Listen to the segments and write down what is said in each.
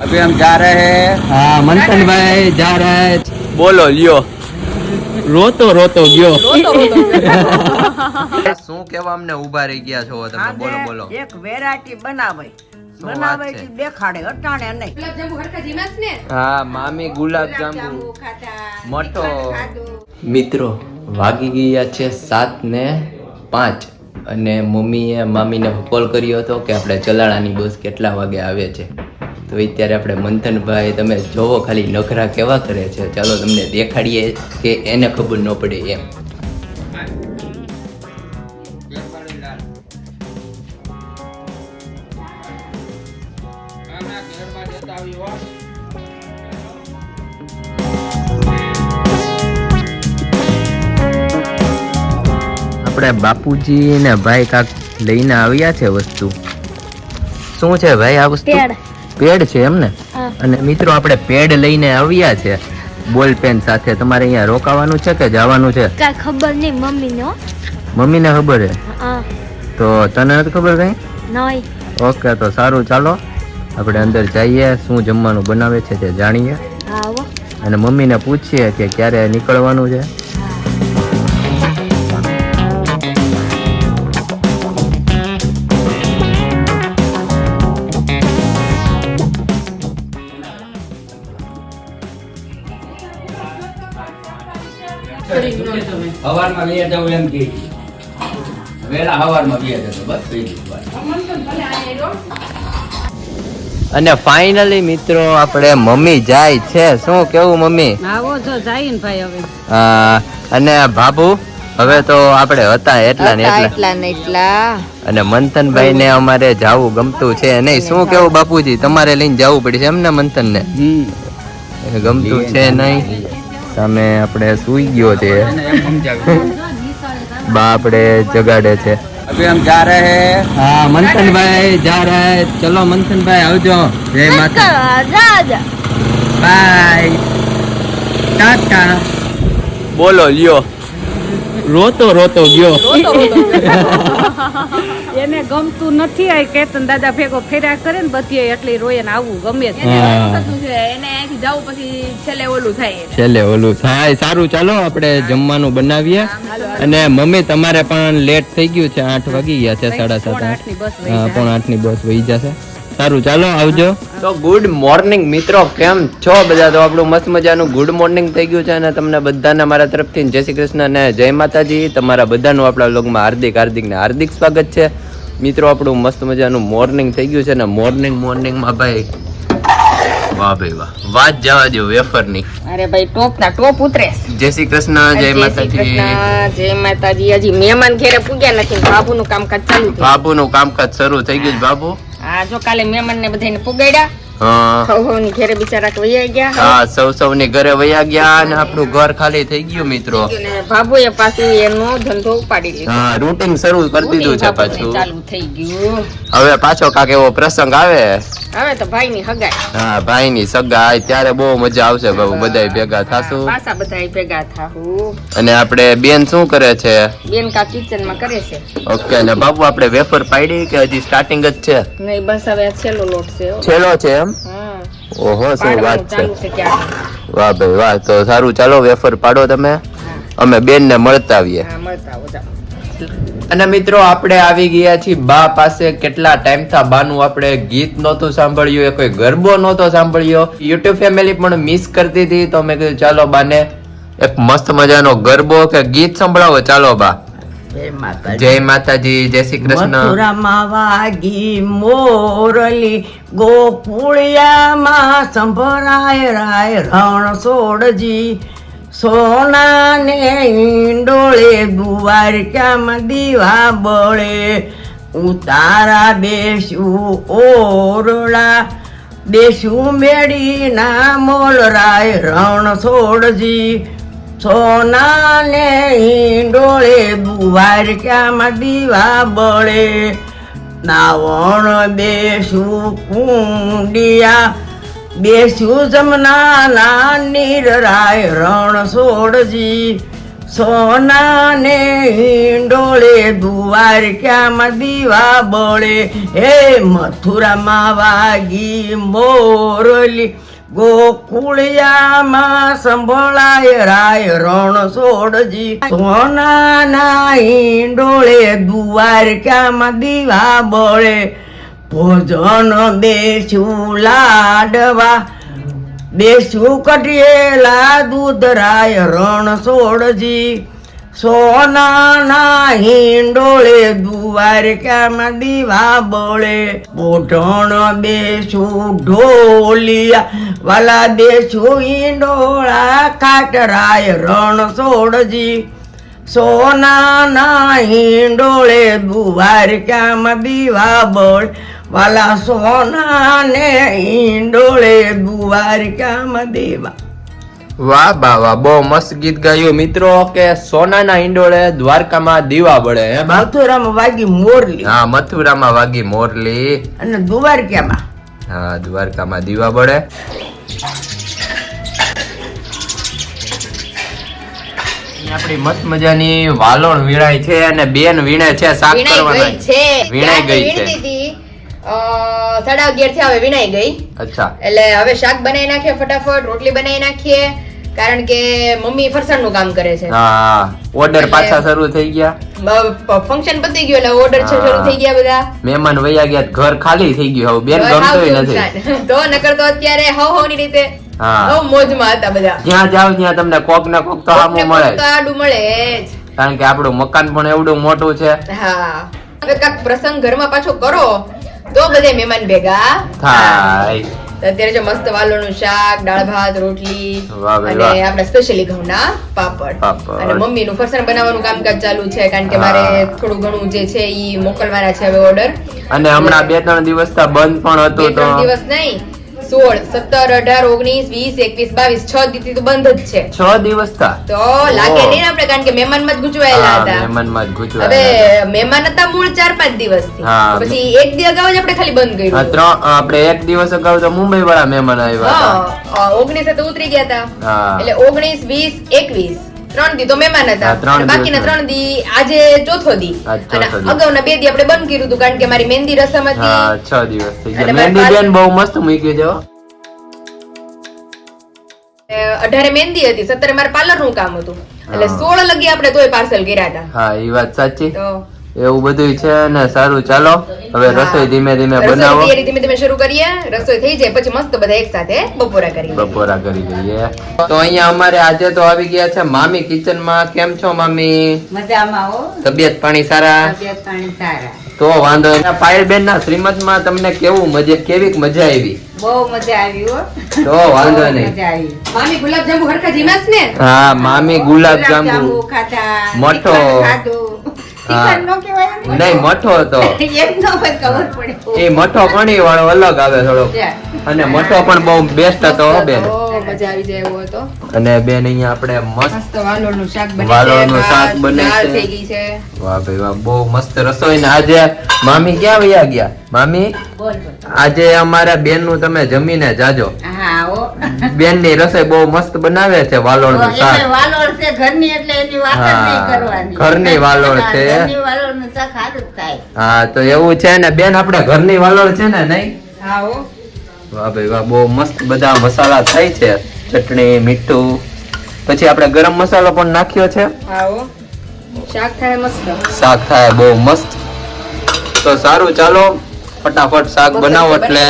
अभी हम जा रहे हैं हाँ मंथन भाई जा रहा है बोलो लियो रोतो रोतो गयो શું કેવા અમને ઉભા રહી ગયા છો તમે બોલો બોલો એક વેરાયટી બનાવે શું બનાવે વાત છે? ઈ દેખાડે અટાણે નહીં હા મામી ગુલાબ જાંબુ મોટો મિત્રો વાગી ગયા છે સાત ને પાંચ અને મમ્મીએ મામીને કોલ કર્યો હતો કે આપણે ચલાણાની બસ કેટલા વાગે આવે છે તો અત્યારે આપણે મંથનભાઈ તમે જોવો ખાલી નખરા કેવા કરે છે. ચાલો તમને દેખાડીએ કે એને ખબર ન પડે એમ. આપણે બાપુજી ને ભાઈ કાક લઈને આવ્યા છે વસ્તુ. શું છે ભાઈ આ વસ્તુ? પેડ છે એમ ને અને મિત્રો આપણે પેડ લઈને આવ્યા છે. બોલ પેન સાથે તમારે અહીંયા રોકાવાનું છે કે જવાનું છે? કાંઈ ખબર નહીં મમ્મીને. મમ્મીને ખબર છે? તો તને નથી ખબર કઈ? નહીં. ઓકે તો સારું ચાલો. આપણે અંદર જઈએ શું જમવાનું બનાવે છે તે જાણીએ. અને મમ્મીને પૂછીએ કે ક્યારે નીકળવાનું છે. હવારમાં બે જવું એમ કે વેલા હવારમાં બે જતો બસ થઈ અને ફાઇનલી મિત્રો આપણે મમ્મી જાય છે. શું કેવું મમ્મી? આવો જો જાય ને ભાઈ હવે. અને બાબુ હવે તો આપણે હતા એટલા ને એટલા. એટલા ને એટલા. અને મંથનભાઈ ને અમારે જાવું ગમતું છે નહીં. શું કેવું બાપુજી? તમારે લઈને જવું પડશે એમ ને મંથન ને ગમતું છે નહીં? સામે આપણે સુઈ ગયો છે. બા આપણે જગાડે છે. અભી હમ હા. મંથનભાઈ જા ચલો મંથનભાઈ આવજો. બાય. ટાટા. બોલો લ્યો. રોતો રોતો ગયો. એને ગમતું નથી આ કેતન દાદા ભેગો ફેર્યા કરે ને બધી એટલે રોયે ને આવવું ગમે જ. એને અહીંથી જવું પછી છેલ્લે ઓલું થાય છેલ્લે ઓલું થાય. સારું ચાલો આપણે જમવાનું બનાવીએ. અને મમ્મી તમારે પણ લેટ થઈ ગયું છે આઠ વાગી ગયા છે સાડા સાત પોણા આઠ. ની બસ વહી જશે. સારું ચાલો આવજો. તો ગુડ મોર્નિંગ મિત્રો કેમ છો બધા? તો આપણું મસ્ત મજાનું ગુડ મોર્નિંગ થઈ ગયું છે અને તમને બધાને મારા તરફથી જય શ્રી કૃષ્ણ અને જય માતાજી. તમારા બધાનું આપણા લોગમાં હાર્દિક હાર્દિક ને હાર્દિક સ્વાગત છે. મિત્રો આપણું મસ્ત મજાનું મોર્નિંગ થઈ ગયું છે ને મોર્નિંગ મોર્નિંગમાં ભાઈ વાહ ભાઈ વાહ. વાત જવા દો વેફરની અરે ભાઈ ટોપ ના ટોપ ઉતરે. જય શ્રી કૃષ્ણ જય માતાજી. જય માતાજી. હજી મહેમાન ઘેરે પૂગ્યા નથી બાબુ નું કામકાજ ચાલુ બાબુ નું કામકાજ શરૂ થઈ ગયું છે બાબુ. હા જો કાલે મહેમાન ને બધાને પુગાડ્યા ઘેરે બિચારા કે ગયા હા. સૌ સૌની ઘરે વયા ગયા અને આપણું ઘર ખાલી થઈ ગયું મિત્રો. બાબુએ પાછું એનો ધંધો ઉપાડી લીધો. હા રૂટિન શરૂ કરી દીધું છે પાછું. ચાલુ થઈ ગયું. હવે પાછો કાક એવો પ્રસંગ આવે. હવે તો ભાઈ ની હગાઈ. હા ભાઈ ની સગાઈ ત્યારે બહુ મજા આવશે બાબુ બધા ભેગા થાશું. પાછા બધા ભેગા થાહુ. અને આપણે બેન શું કરે છે? બેન કા કિચનમાં કરે છે. ઓકે અને બાબુ આપણે વેફર પાડી કે હજી સ્ટાર્ટિંગ જ છે? નહીં બસ હવે છેલ્લો લોટ છે છેલ્લો છે એમ? ઓહો શું વાત છે. વાહ ભાઈ વાહ. તો સારું ચાલો વેફર પાડો તમે. અમે બેન ને મળતા આવીએ. અને મિત્રો આપણે આવી ગયા છીએ બા પાસે. કેટલા ટાઈમ થા બાનું આપણે ગીત નહોતું સાંભળ્યું એ કોઈ ગરબો નહોતો સાંભળ્યો. યુટ્યુબ ફેમિલી પણ મિસ કરતી હતી તો મેં કીધું ચાલો બાને. એક મસ્ત મજાનો ગરબો કે ગીત સંભળાવો. ચાલો બા. જય માતા માતાજી જય શ્રી કૃષ્ણ. મથુરામાં વાગી મોરલી ગોકુળિયામાં સંભરાય રાય રણ સોડજી. સોનાને ઈંડોળે દ્વારકામાં દીવા બળે. ઉતારા બેસું ઓરડા બેસું મેડીના મોલ મોલરાય રણ સોડજી. સોનાને ડોળે બુવાર ક્યાં દીવા બળે? નાવણ બેસું કુંડિયા બેસું જમના ના નીર રાય રણ સોડજી સોનાને ડોળે દુવાર ક્યાં દીવા બળે? હે મથુરામાં વાગી મોરલી ગોકુળિયામાં સંભળાય રાય રણ સોડજી. સોનાના હિંડોળે દ્વારકામાં દીવા બળે. ભોજન દેશું લાડવા. દેશું કટિયેલા દૂધરાય રણ સોડજી. સોનાના હિંડોળે દ્વારકામાં દીવા બોળે? પોઢણ દેશું ઢોલિયા, વાલા દેશું હિંડોળા કાટરાય રણ સોડજી સોનાના હિંડોળે દ્વારકામાં દીવા બળ? વાલા સોના ને હિંડોળે દ્વારકામાં દેવા? વાહ બા વાહ બહુ મસ્ત ગીત ગાયું. મિત્રો કે સોનાના ઈંડોળે દ્વારકામાં દીવા બળે મથુરામાં વાગી મોરલી. હા મથુરામાં વાગી મોરલી. અને દ્વારકામાં. હા દ્વારકામાં દીવા બળે. આપણી મસ્ત મજાની વાલોણ વીણાય છે અને બેન વીણે છે શાક કરવાના. છે. વીણાઈ ગઈ છે. સાડા અગિયારથી હવે વિનાઈ ગઈ. અચ્છા. એટલે હવે શાક બનાવી નાખીએ ફટાફટ રોટલી બનાવી નાખીએ. કારણ કે મમ્મી ફરસાણનું કામ કરે છે. હા ઓર્ડર પાછા શરૂ થઈ ગયા. ફંક્શન પતી ગયું એટલે ઓર્ડર છે શરૂ થઈ ગયા બધા. મહેમાન વયા ગયા ઘર ખાલી થઈ ગયું હવે બેન ગમતોય નથી. તો નકર તો અત્યારે હવ હવની રીતે હા. મોજમાં હતા બધા. જ્યાં જાવ ત્યાં તમને કોક ને કોક તો આમું મળે તો આડું મળે જ. કારણ કે આપણું મકાન પણ એવડું મોટું છે. હા. હવે કાક પ્રસંગ ઘરમાં પાછો કરો તો બધા મહેમાન ભેગા થાય. અત્યારે જો મસ્ત વાલોનું શાક દાળ ભાત રોટલી અને. આપણે સ્પેશિયલી ઘઉંના પાપડ પાપડ. અને મમ્મીનું ફરસાણ બનાવવાનું કામકાજ ચાલુ છે કારણ કે મારે થોડું ઘણું જે છે ઈ મોકલવાના છે હવે ઓર્ડર અને હમણાં બે ત્રણ દિવસ બંધ પણ હતું તો ત્રણ દિવસ નહીં સોળ સત્તર અઢાર ઓગણીસ વીસ એકવીસ બાવીસ છ દીથી તો બંધ જ છે. છ દિવસ થા તો લાગે નહીં આપણે કારણ કે મહેમાનમાં જ ગુચવાયેલા હતા હતા. મહેમાનમાં જ ગુજવાયેલા હવે મહેમાન હતા મૂળ ચાર પાંચ દિવસથી. હા. પછી એક દિવસ અગાઉ જ આપણે ખાલી બંધ ગયું કર્યું ત્રણ આપણે એક દિવસ અગાઉ તો મુંબઈ વાળા મહેમાન આવ્યા હતા. ઓગણીસે તો ઉતરી ગયા હતા. એટલે ઓગણીસ વીસ એકવીસ. ત્રણ દી તો મહેમાન હતા. બાકીના ત્રણ દી આજે ચોથો દી. અને અગાઉના બે દી આપણે બંધ કર્યું હતું કારણ કે મારી મહેંદી રસમ હતી. છ દિવસ થઈ ગયા. મહેંદી બેન બહુ મસ્ત મૂકી છે અઢારે મહેંદી હતી સત્તરે મારે પાર્લરનું કામ હતું. એટલે સોળ લગી આપણે તોય પાર્સલ કર્યા હતા. હા એ વાત સાચી. તો એવું બધું છે ને સારું. ચાલો હવે રસોઈ ધીમે ધીમે બનાવો. તૈયારી ધીમે ધીમે શરૂ કરીએ. રસોઈ થઈ જાય પછી મસ્ત બધા એક સાથે બપોરા કરી બપોરા કરી લઈએ. તો અહીંયા અમારે આજે તો આવી ગયા છે મામી કિચનમાં કેમ છો મામી? મજામાં હો. તબિયત પાણી સારા? તબિયત પાણી સારા. તો વાંધો નહીં. પાયલ બેન ના શ્રીમંતમાં તમને કેવું મજા કેવી મજા આવી? બહુ મજા આવી હો. તો વાંધો નહીં. મામી ગુલાબ જાંબુ હરખા જીમાસ ને? હા મામી ગુલાબ જાંબુ ખાતા મઠો. ખાધું. નહીં મઠો હતો. એ મઠો કણી વાળો અલગ આવે થોડો અને મઠો પણ બહુ બેસ્ટ હતો બેન. મજા આવી જાય એવો હતો. અને બેન અહીંયા આપણે મસ્ત વાલોળનું શાક બને વાલોળનું શાક બને છે. થઈ ગઈ છે. વાહ ભાઈ વાહ બહુ મસ્ત રસોઈ ને આજે મામી ક્યાં વયા ગયા? મામી. આજે અમારા બેનનું તમે જમીને જાજો. બેનની રસોઈ બહુ મસ્ત બનાવે છે વાલોળનું શાક. વાલોળ છે ઘરની એટલે એની વાત નહીં કરવાની. ઘરની વાલોળ છે. ઘરની વાલોળનું શાક સારું થાય. હા તો એવું છે ને બેન આપણે ઘરની વાલોળ છે ને નહીં? હો. વાહ ભાઈ વાહ બહુ મસ્ત બધા મસાલા થઈ છે. ચટણી મીઠું. પછી આપણે ગરમ મસાલો પણ નાખ્યો છે. શાક થાય મસ્ત. શાક થાય બહુ મસ્ત. તો સારું ચાલો. ફટાફટ શાક બનાવો એટલે.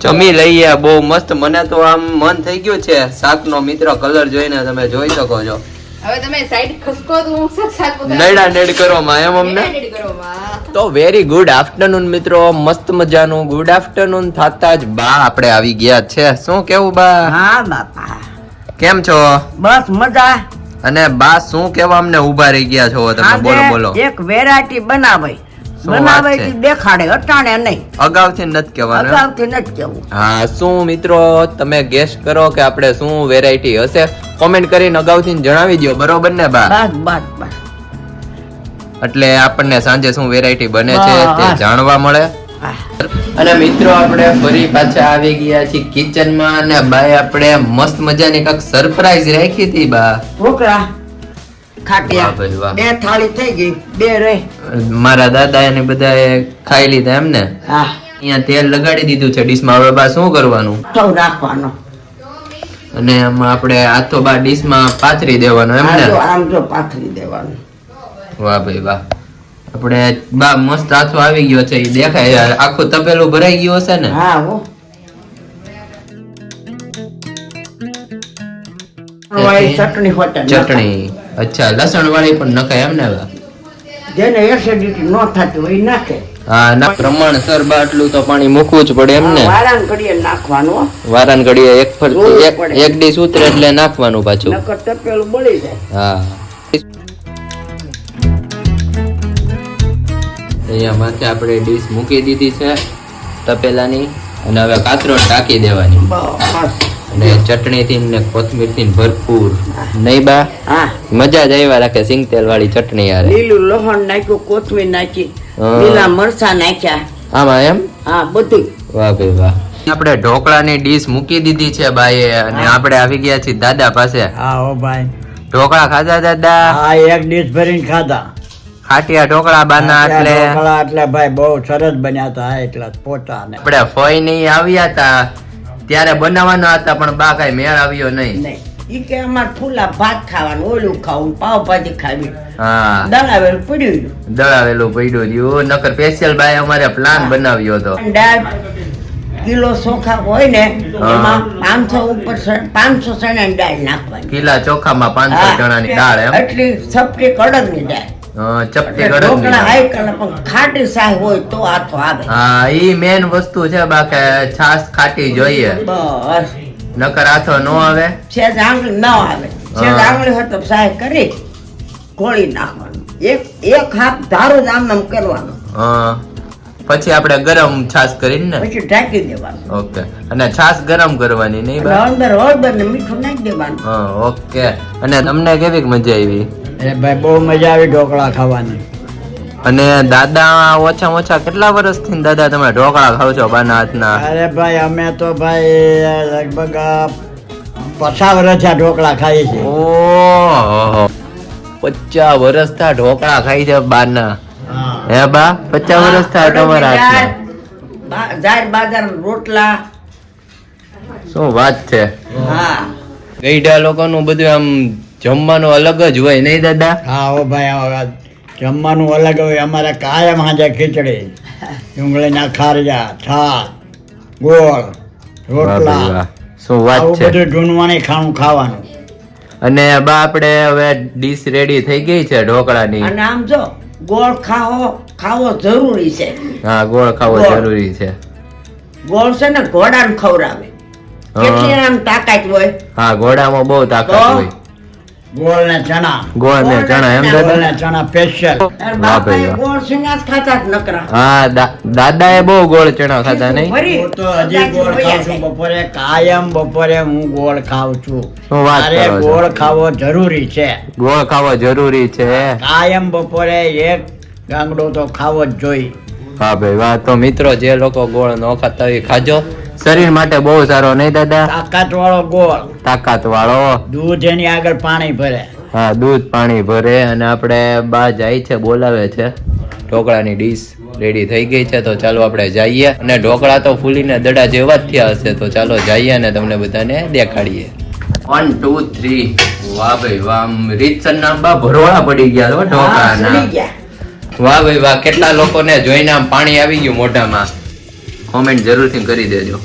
જમી લઈએ બહુ મસ્ત. મને તો આમ મન થઈ ગયું છે. શાક નો મિત્ર કલર જોઈને તમે જોઈ શકો છો. હવે તમે સાઈડ ખસકો તો હું શાક શાક વગર- નૈડા નેડ કરો માં એમ અમને? રેડી રેડી કરો માં. તો વેરી ગુડ આફ્ટરનૂન મિત્રો મસ્ત મજાનું ગુડ આફ્ટરનૂન થતા જ બા આપણે આવી ગયા છે. શું કેવું બા? હા બાપા. કેમ છો? બસ મજા. અને બા શું કેવા અમને ઊભા રહી ગયા છો? તમે બોલો બોલો. એક વેરાયટી બનાવે શું વાત બનાવે દેખાડે અટાણે નહીં. અગાઉથી નથી કહેવાનું અગાઉથી નથી કેવું હા શું મિત્રો તમે ગેસ કરો કે આપણે શું વેરાયટી હશે? કોમેન્ટ કરીને અગાઉથી જણાવી દો બરોબર ને બા? બસ બસ બસ. એટલે આપણને સાંજે શું વેરાયટી બને છે તે જાણવા મળે. અને મિત્રો આપણે ફરી પાછા આવી ગયા છીએ કિચનમાં અને બાય આપણે મસ્ત મજાની કંઈક સરપ્રાઈઝ રાખી હતી બા. વાહ ખાટિયા વાહ બે થાળી થઈ ગઈ બે રહી. મારા દાદા એને બધા ખાઈ લીધા એમ ને હા. અહીંયા તેલ લગાડી દીધું છે ડીશમાં. હવે બા શું કરવાનું? સૌ રાખવાનો. અને આમાં આપણે હાથો બા ડીશમાં પાથરી દેવાનો એમ ને? આમ જો પાથરી દેવાનું. વાહ ભાઈ વાહ. આપણે બા મસ્ત હાથો આવી ગયો છે એ દેખાય. આખું તપેલું ભરાઈ ગયું હશે ને? હા હો. ચટણી. ચટણી. અચ્છા લસણ વાળી પણ નખાય એમ ને જેને એસિડિટી ન થતી હોય નાખે. હા ના પ્રમાણસર બા આટલું તો પાણી મૂકવું જ પડે એમ ને? વારાન ઘડીએ નાખવાનું વારાન ઘડીએ એક ફરતી એક. એક ડીશ ઉતરે એટલે નાખવાનું પાછું. નકર તપેલું બળી જાય. હા. અહીંયા માથે આપણે ડીશ મૂકી દીધી છે તપેલાની અને હવે કાતરો ટાંકી દેવાની. બસ. અને ચટણીથી ને કોથમીરથી ને ભરપૂર. નહીં બા? હા. મજા જ આવ્યા રાખે સિંગ તેલ વાળી ચટણી યાર લીલું લોહણ નાખ્યું કોથમીર નાખી લીલા મરચા નાખ્યા. આમાં એમ? હા બધું વાહ ભાઈ વાહ. આપણે ઢોકળાની ડીશ મૂકી દીધી છે બાઈએ અને આપણે આવી ગયા છીએ દાદા પાસે. હા ઓ ભાઈ. ઢોકળા ખાધા દાદા? હા એક ડીશ ભરીને ખાધા. ખાટિયા ઢોકળા બાના એટલે? ઢોકળા એટલે ભાઈ બહુ સરસ બન્યા હતા એટલા પોતા ને. આપણે ફોઈ નહીં આવ્યા હતા ત્યારે બનાવવાના હતા પણ બા કઈ મેળ આવ્યો નહીં. ઈ કે અમાર ફૂલા ભાત ખાવાનું ઓલું ખાવું પાવભાજી ખાવી. હા. દળાવેલું પડ્યું દળાવેલું પડ્યું રહ્યું નકર સ્પેશિયલ બાય અમારે પ્લાન બનાવ્યો હતો. દાળ કિલો ચોખા હોય ને એમાં પાંચસો ઉપર પાંચસો ચણાની દાળ નાખવાની. કિલા ચોખામાં પાંચસો ચણા ની દાળ એટલી સપટી કડકની દાળ. હા, ચપટી ખાટી હોય તો આવે. હા ઈ મેન વસ્તુ છે બાકી છાસ ખાટી જોઈએ. બસ. નકર આથો નો આવે. સેજ આંગળી ન આવે. છે આંગળી હોય તો શાહ કરી ગોળી નાખવાનું. એક એક હાથ ધારો જ આમ આમ કરવાનો. હા. પછી આપણે ગરમ છાસ કરીને ને? પછી ઢાંકી દેવાનું. ઓકે. અને છાસ ગરમ કરવાની નહીં બા? હળદર હળદર ને મીઠું નાખી દેવાનું. હા ઓકે. અને તમને કેવી મજા આવી? અરે ભાઈ બહુ મજા આવી ઢોકળા ખાવાની. અને દાદા ઓછા ઓછા કેટલા વર્ષથી દાદા તમે ઢોકળા ખાવ છો બાના હાથના? અરે ભાઈ અમે તો ભાઈ લગભગ પચાસ વર્ષ આ ઢોકળા ખાઈએ છીએ. ઓહો. પચાસ વર્ષ થા ઢોકળા ખાઈ છે બાના. હા બા પચાસ વર્ષ થાય તમારા હાથમાં. બા- બાજાર રોટલા. શું વાત છે? હા. ગઈઢા લોકોનું બધું આમ જમવાનું અલગ જ હોય નહીં દાદા? હા ઓ ભાઈ આ જમવાનું અલગ હોય અમારે કાયમ હાજે ખીચડી ડુંગળીના ખારજા છાશ ગોળ રોટલા. શું વાત છે? બધું ઢૂંઢવાની ખાણું ખાવાનું. અને બા આપણે હવે ડીશ રેડી થઈ ગઈ છે ઢોકળાની. અને આમ જો ગોળ ખાવો ખાવો જરૂરી છે. હા ગોળ ખાવો જરૂરી છે. ગોળ છે ને ઘોડાને ખવડાવે. કેટલી આમ તાકાત હોય? હા ઘોડામાં બહુ તાકાત હોય. ગોળ ને ચણા. ગોળ ને ચણા એમ દાદા? ને ચણા સ્પેશિયલ વાહ ભાઈ ગોળ સિંગા ખાતા નકરા. હા દા- દાદાએ બહુ ગોળ ચણા ખાતા નહીં? હું તો હજી ગોળ ખાઉં છું બપોરે કાયમ બપોરે હું ગોળ ખાઉં છું. શું વાત કરો ગોળ ખાવો જરૂરી છે. ગોળ ખાવો જરૂરી છે? કાયમ બપોરે એક ગાંગડો તો ખાવો જ જોઈએ હા ભાઈ વાહ. તો મિત્રો જે લોકો ગોળ ન ખાતા હોય એ ખાજો. શરીર માટે બહુ સારો નહીં દાદા? તાકાત વાળો ગોળ. તાકાત વાળો દૂધ એની આગળ પાણી ભરે. હા દૂધ પાણી ભરે અને આપણે બા જાય છે બોલાવે છે. ઢોકળાની ડીશ રેડી થઈ ગઈ છે તો ચાલો આપણે જઈએ. અને ઢોકળા તો ફૂલીને દડા જેવા જ થયા હશે તો ચાલો જઈએ અને તમને બધાને દેખાડીએ. વન ટુ થ્રી વાહ ભાઈ વાહ. આમ રીતસર બા ભરોળા પડી ગયા હો ઢોકળાના. વાહ ભાઈ વાહ. કેટલા લોકોને જોઈને આમ પાણી આવી ગયું મોઢામાં. કોમેન્ટ જરૂરથી કરી દેજો.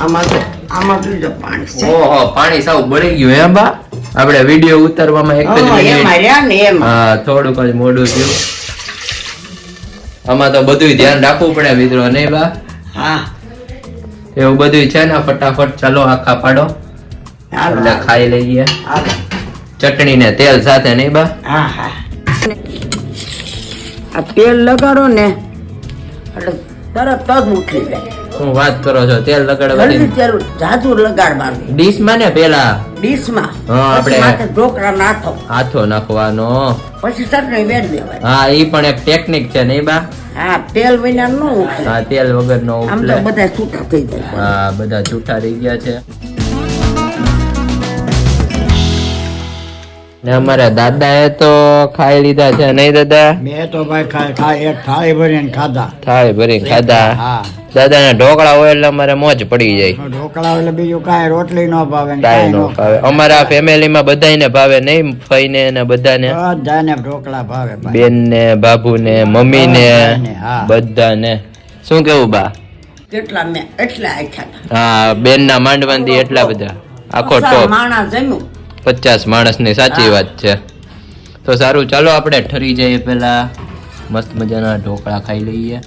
આમાં તો આમાં તો પાણી છે. ઓહો પાણી સાવ બળી ગયું હે બા. આપણે વીડિયો ઉતારવામાં એક જ હા, મિનિટ. થોડુંક જ મોડું થયું. આમાં તો બધું ધ્યાન રાખવું પડે મિત્રો નહીં બા? હા. એવું બધું છે ને ફટાફટ ચાલો આખા પાડો. એટલે ખાઈ લઈએ. ચટણી ને તેલ સાથે નહીં બા? હા હા. આ તેલ લગાડો ને. એટલે તરત જ ઉઠી જાય. શું વાત કરો છો? તેલ લગાડવાની તેલ જાજુ લગાડવાનું. ડીશમાં ને પેલા? ડીશમાં. હા, આપણે- માથે ઢોકળા નાખો. હાથો નાખવાનો. પછી ચટણી વેર દેવાય હા ઈ પણ એક ટેકનિક છે નહીં બા? હા તેલ વિના નો ઉઠે હા તેલ વગર નો આમ તો બધા છૂટા થઈ જાય. હા બધા છૂટા રહી ગયા છે. ને અમારા એ તો ખાઈ લીધા છે નહીં દાદા? મેં તો ભાઈ ખાઈ એક થાળી ભરીને ખાધા. થાળી ભરી ખાધા? દાદા ને ઢોકળા હોય એટલે અમારે મોજ પડી જાય. ઢોકળા એટલે બીજું કાંઈ રોટલી ન ભાવે ને કાંઈ નો ભાવે. અમારા ફેમિલીમાં બધાયને ભાવે નહીં ફઈને ને બધાને? બધાને ઢોકળા ભાવે બેન ને બાબુ ને મમ્મી ને બધાને, હા. બધાને. શું કેવું બા? કેટલા મેં એટલા આખ્યા હા બેન ના માંડવાથી એટલા બધા. આખો ટોપ. માણા જમ્યું. પચાસ માણસની સાચી વાત છે. તો સારું ચાલો આપણે ઠરી જઈએ પહેલાં. મસ્ત મજાના ઢોકળા ખાઈ લઈએ.